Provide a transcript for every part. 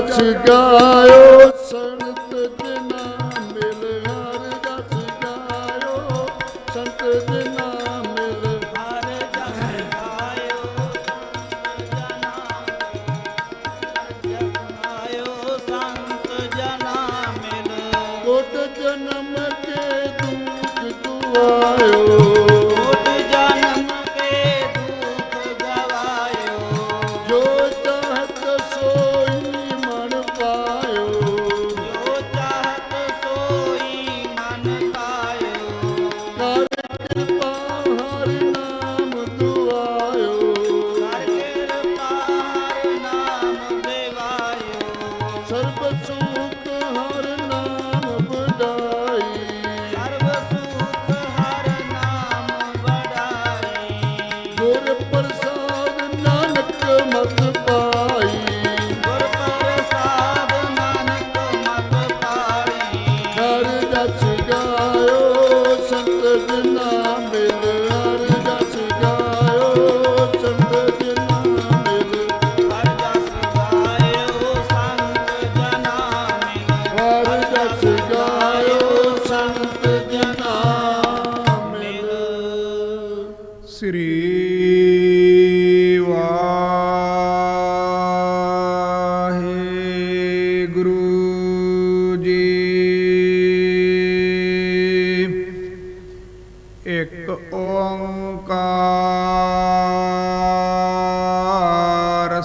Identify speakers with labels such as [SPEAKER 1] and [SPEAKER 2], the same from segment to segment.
[SPEAKER 1] ਜਸ ਗਾਇਓ ਸੰਤ ਜਨਾ ਮਿਲ ਹਰ ਜਸ ਗਾਇਓ ਸੰਤ ਜਨਾ ਮਿਲ
[SPEAKER 2] ਹਰ ਜਸ ਗਾਇਓ। ਜਨਾਇਓ ਸੰਤ ਜਨਾ ਮਿਲ
[SPEAKER 1] ਕੋਟ ਜਨਮ ਕੇ ਦੁਖ ਦੁਆਇਓ। ਗੁਰ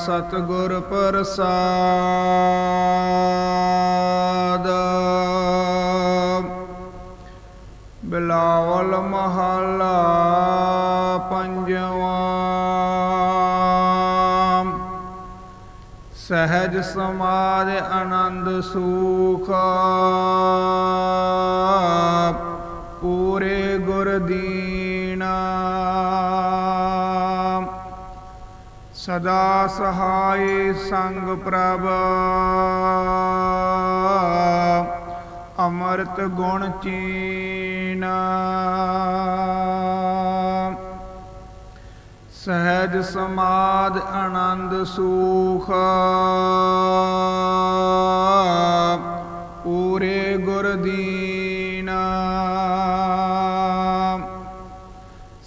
[SPEAKER 3] ਸਤਿਗੁਰ ਪ੍ਰਸਾਦ। ਬਿਲਾਵਲ ਮਹਲਾ ਪੰਜਵਾਂ। ਸਹਿਜ ਸਮਾਜ ਆਨੰਦ ਸੁਖ। ਪੂਰੇ ਗੁਰ ਦੀਨਾ ਸਦਾ ਸਹਾਈ ਸੰਗ ਪ੍ਰਭ। ਅਮਰਤ ਗੁਣ ਚੀਨ। ਸਹਿਜ ਸਮਾਦ ਆਨੰਦ ਸੁਖ।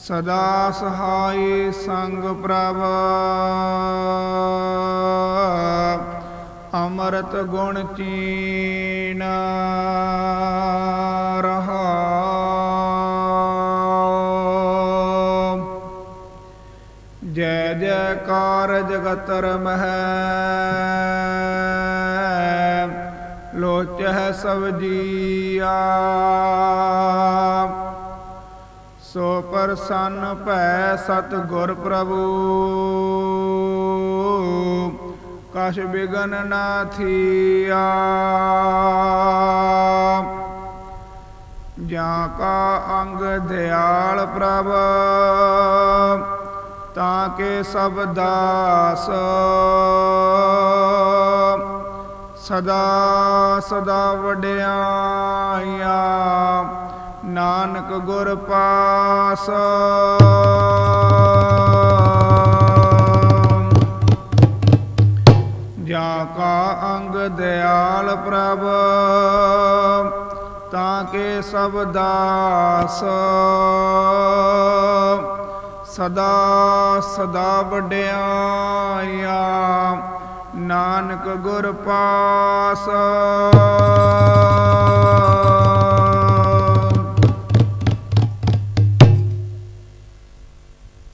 [SPEAKER 3] ਸਦਾ ਸਹਾਈ ਸੰਗ ਪ੍ਰਭ। ਅਮਰਤ ਗੁਣ ਚੀਨਾ ਰਹਾ। ਜੈ ਜੈਕਾਰ ਜਗਤਰ ਮਹਿ। ਲੋਚਹਿ ਸਭ ਜੀਆ ਸੋ ਪ੍ਰਸੰਨ ਭੈ ਸਤ ਗੁਰ ਪ੍ਰਭੂ। ਕਛ ਬਿਗਨ ਨਾ ਥੀਆ। ਜਾਂ ਕਾ ਅੰਗ ਦਿਆਲ ਪ੍ਰਭ, ਤਾਂ ਕੇ ਸਭ ਦਾਸ। ਸਦਾ ਸਦਾ ਵਡਿਆਈਆ। ਨਾਨਕ ਗੁਰ ਪਾਸ। ਜਾਂ ਕਾ ਅੰਗ ਦਿਆਲ ਪ੍ਰਭ, ਤਾਂ ਕੇ ਸਭ ਦਾਸ। ਸਦਾ ਸਦਾ ਵਡਿਆਈਆ ਨਾਨਕ ਗੁਰ ਪਾਸ।